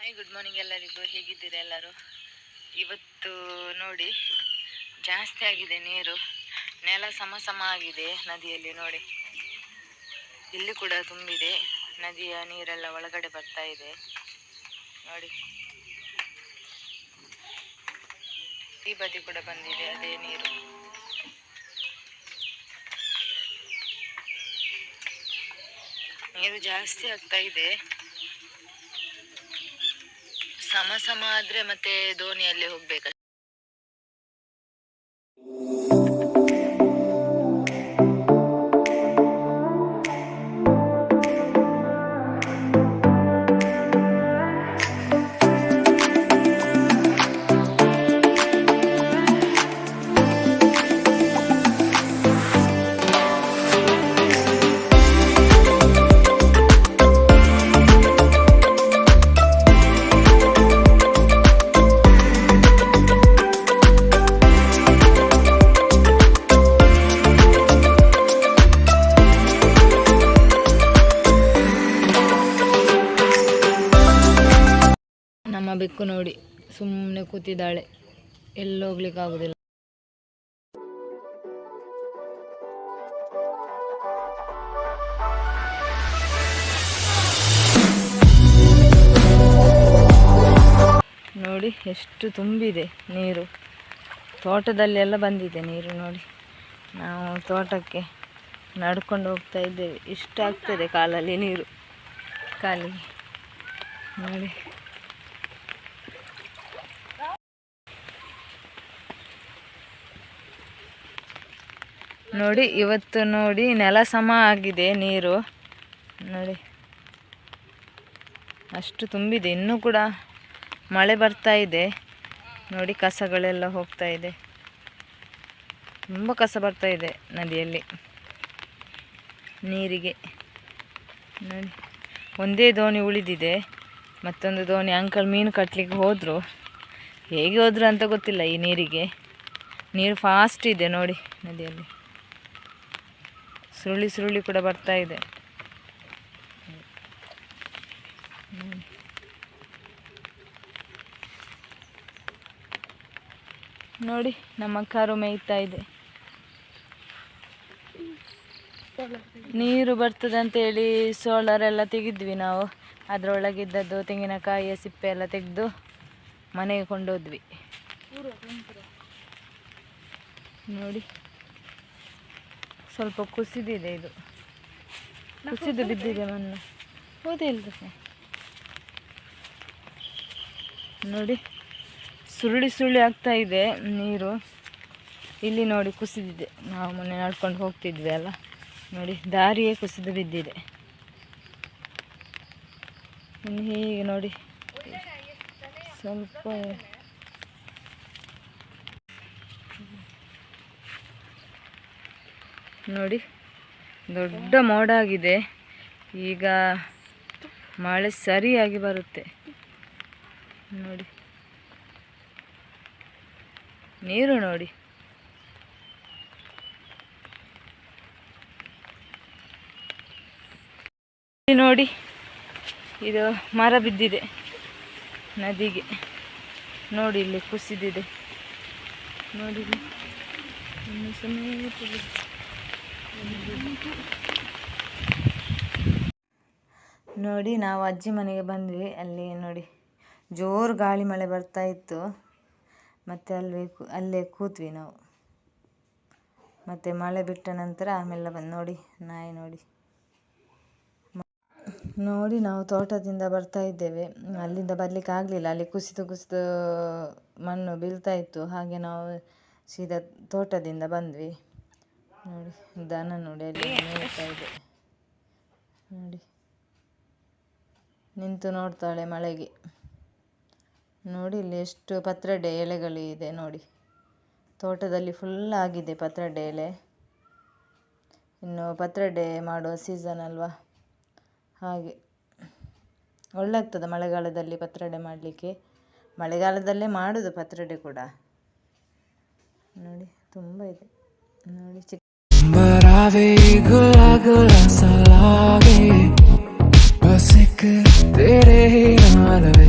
Hi good morning ಎಲ್ಲರಿಗೂ. ಹೇಗಿದ್ದೀರಾ ಎಲ್ಲರೂ? ಇವತ್ತು ನೋಡಿ, ಜಾಸ್ತಿ ಆಗಿದೆ ನೀರು. ನೆಲ ಸಮ ಸಮ ಆಗಿದೆ ನದಿಯಲ್ಲಿ ನೋಡಿ. ಇಲ್ಲಿ ಕೂಡ ತುಂಬಿದೆ. ನದಿಯ ನೀರೆಲ್ಲ ಒಳಗಡೆ ಬರ್ತಾ ಇದೆ. ನೋಡಿ. ಈ ಬದಿ ಕೂಡ ಬಂದಿದೆ ಅದೇ ನೀರು. ನೀರು ಜಾಸ್ತಿ ಆಗ್ತಾ ಇದೆ. ಸಮ ಸಮ ಆದ್ರೆ ಮತ್ತೆ ದೋಣಿಯಲ್ಲಿ ಹೋಗ್ಬೇಕು ನಮ್ಮ ಬೆಕ್ಕು ನೋಡಿ. ಸುಮ್ಮನೆ ಕೂತಿದ್ದಾಳೆ. ಎಲ್ಲೋಗ್ಲಿಕ್ಕೆ ಆಗುದಿಲ್ಲ. ನೋಡಿ, ಎಷ್ಟು ತುಂಬಿದೆ ನೀರು. ತೋಟದಲ್ಲಿ ಎಲ್ಲ ಬಂದಿದೆ ನೀರು ನೋಡಿ. ನಾವು ತೋಟಕ್ಕೆ ನಡ್ಕೊಂಡು ಹೋಗ್ತಾ ಇದ್ದೇವೆ. ಇಷ್ಟ ಆಗ್ತದೆ ಕಾಲಲ್ಲಿ ನೀರು. ಕಾಲಿಗೆ. ನೋಡಿ. ನೋಡಿ, ಇವತ್ತು ನೋಡಿ ನೆಲ ಸಮ ಆಗಿದೆ ನೀರು. ನೋಡಿ. ಅಷ್ಟು ತುಂಬಿದೆ. ಇನ್ನೂ ಕೂಡ ಮಳೆ ಬರ್ತಾ ಇದೆ. ನೋಡಿ, ಕಸಗಳೆಲ್ಲ ಹೋಗ್ತಾ ಇದೆ. ತುಂಬ ಕಸ ಬರ್ತಾ ಇದೆ ನದಿಯಲ್ಲಿ. ನೀರಿಗೆ. ನೋಡಿ. ಒಂದೇ ದೋಣಿ ಉಳಿದಿದೆ. ಮತ್ತೊಂದು ದೋಣಿ, ಅಂಕಲ್ ಮೀನು ಕಟ್ಟಲಿಕ್ಕೆ ಹೋದರು. ಹೇಗೆ ಹೋದರು ಅಂತ ಗೊತ್ತಿಲ್ಲ ಈ ನೀರಿಗೆ. ನೀರು ಫಾಸ್ಟ್ ಇದೆ ನೋಡಿ ನದಿಯಲ್ಲಿ. ಸುರುಳಿ ಸುರುಳಿ ಕೂಡ ಬರ್ತಾ ಇದೆ. ನೋಡಿ, ನಮ್ಮ ಕಾರು ಮೇಯ್ತಾ ಇದೆ. ನೀರು ಬರ್ತದೆ ಅಂತ ಹೇಳಿ ಸೋಲಾರ್ ಎಲ್ಲ ತೆಗೆದ್ವಿ ನಾವು. ಅದರೊಳಗಿದ್ದದ್ದು ತೆಂಗಿನಕಾಯಿಯ ಸಿಪ್ಪೆ ಎಲ್ಲ ತೆಗೆದು ಮನೆಗೆ ಕೊಂಡೋದ್ವಿ. ನೋಡಿ. ಸ್ವಲ್ಪ ಕುಸಿದಿದೆ ಇದು. ಕುಸಿದು ಬಿದ್ದಿದೆ ಮಣ್ಣು. ಇಲ್ಲ ನೋಡಿ ಸುರುಳಿ ಸುರುಳಿ ಆಗ್ತಾ ಇದೆ ನೀರು. ಇಲ್ಲಿ ನೋಡಿ ಕುಸಿದಿದೆ. ನಾವು ಮೊನ್ನೆ ನಡ್ಕೊಂಡು ಹೋಗ್ತಿದ್ವಿ ಅಲ್ಲ. ನೋಡಿ ದಾರಿಯೇ ಕುಸಿದು ಬಿದ್ದಿದೆ. ಇನ್ನು ಹೀಗೆ ನೋಡಿ ಸ್ವಲ್ಪ ನೋಡಿ, ದೊಡ್ಡ ಮೋಡ ಆಗಿದೆ ಈಗ ಮಳೆ ಸರಿಯಾಗಿ ಬರುತ್ತೆ. ನೋಡಿ. ನೀರು ನೋಡಿ. ನೋಡಿ, ಇದು ಮರ ಬಿದ್ದಿದೆ. ನದಿಗೆ. ನೋಡಿ ಇಲ್ಲಿ ಕುಸಿದಿದೆ. ನೋಡಿ ನೋಡಿ, ನಾವು ಅಜ್ಜಿ ಮನೆಗೆ ಬಂದ್ವಿ. ಅಲ್ಲಿ ನೋಡಿ, ಜೋರು ಗಾಳಿ ಮಳೆ ಬರ್ತಾ ಇತ್ತು. ಮತ್ತೆ ಅಲ್ಲಿ ಅಲ್ಲೇ ಕೂತ್ವಿ ನಾವು. ಮತ್ತೆ ಮಳೆ ಬಿಟ್ಟ ನಂತರ ಆಮೇಲೆ ಬಂದು, ನೋಡಿ, ನಾಯಿ ನೋಡಿ. ನೋಡಿ, ನಾವು ತೋಟದಿಂದ ಬರ್ತಾ ಇದ್ದೇವೆ. ಅಲ್ಲಿಂದ ಬರ್ಲಿಕ್ಕೆ ಆಗಲಿಲ್ಲ. ಅಲ್ಲಿ ಕುಸಿದು ಕುಸಿದು ಮಣ್ಣು ಬೀಳ್ತಾ ಇತ್ತು. ಹಾಗೆ ನಾವು ಸೀದಾ ತೋಟದಿಂದ ಬಂದ್ವಿ. ನೋಡಿ ದನ ನೋಡಿ, ಅಲ್ಲಿ ಮೇಯ್ತಾ ಇದೆ. ನೋಡಿ. ನಿಂತು ನೋಡ್ತಾಳೆ ಮಳೆಗೆ. ನೋಡಿ, ಇಲ್ಲಿ ಎಷ್ಟು ಪತ್ರೊಡೆ ಎಲೆಗಳಿದೆ ನೋಡಿ. ತೋಟದಲ್ಲಿ ಫುಲ್ ಆಗಿದೆ ಪತ್ರಡೆ ಎಲೆ ಇನ್ನು ಪತ್ರಡೆ ಮಾಡುವ ಸೀಸನ್ ಅಲ್ವಾ? ಹಾಗೆ. ಒಳ್ಳಾಗ್ತದೆ ಮಳೆಗಾಲದಲ್ಲಿ ಪತ್ರಡೆ ಮಾಡಲಿಕ್ಕೆ. ಮಳೆಗಾಲದಲ್ಲೇ ಮಾಡೋದು ಪತ್ರಡೆ ಕೂಡ. ನೋಡಿ, ತುಂಬ ಇದೆ. ನೋಡಿ, ಚಿಕ್ಕ ਆਵੇ ਗੁਲਾ ਗੁਲਾ ਸਲਾਵੇ ਬਸ ਇੱਕ ਤੇਰੇ ਹੀ ਨਾਲ ਵੇ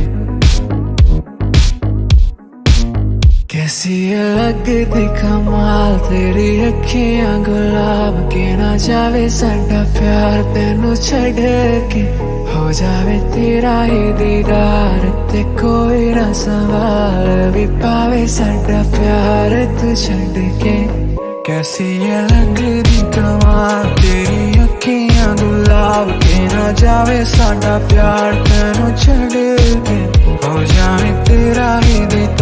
ਕੈਸੀ ਲੱਗਦੀ ਕਮਾਲ ਤੇਰੀ ਅੱਖੀਆਂ ਗੁਲਾਬ ਕੇ ਨਾ ਜਾਵੇ ਸਾਡਾ ਪਿਆਰ ਤੈਨੂੰ ਛੱਡ ਕੇ ਹੋ ਜਾਵੇ ਤੇਰਾ ਹੀ ਦੀਦਾਰ ਤੇ ਕੋਈ ਨਾ ਸਵਾਲ ਵੀ ਪਾਵੇ ਸਾਡਾ ਪਿਆਰ ਤੂੰ ਛੱਡ ਕੇ कैसी ये लगती कमाल तेरी अखियां गुलाब के ना जावे साडा प्यार तेनू छड़ के हो जावे तेरा ही दीदार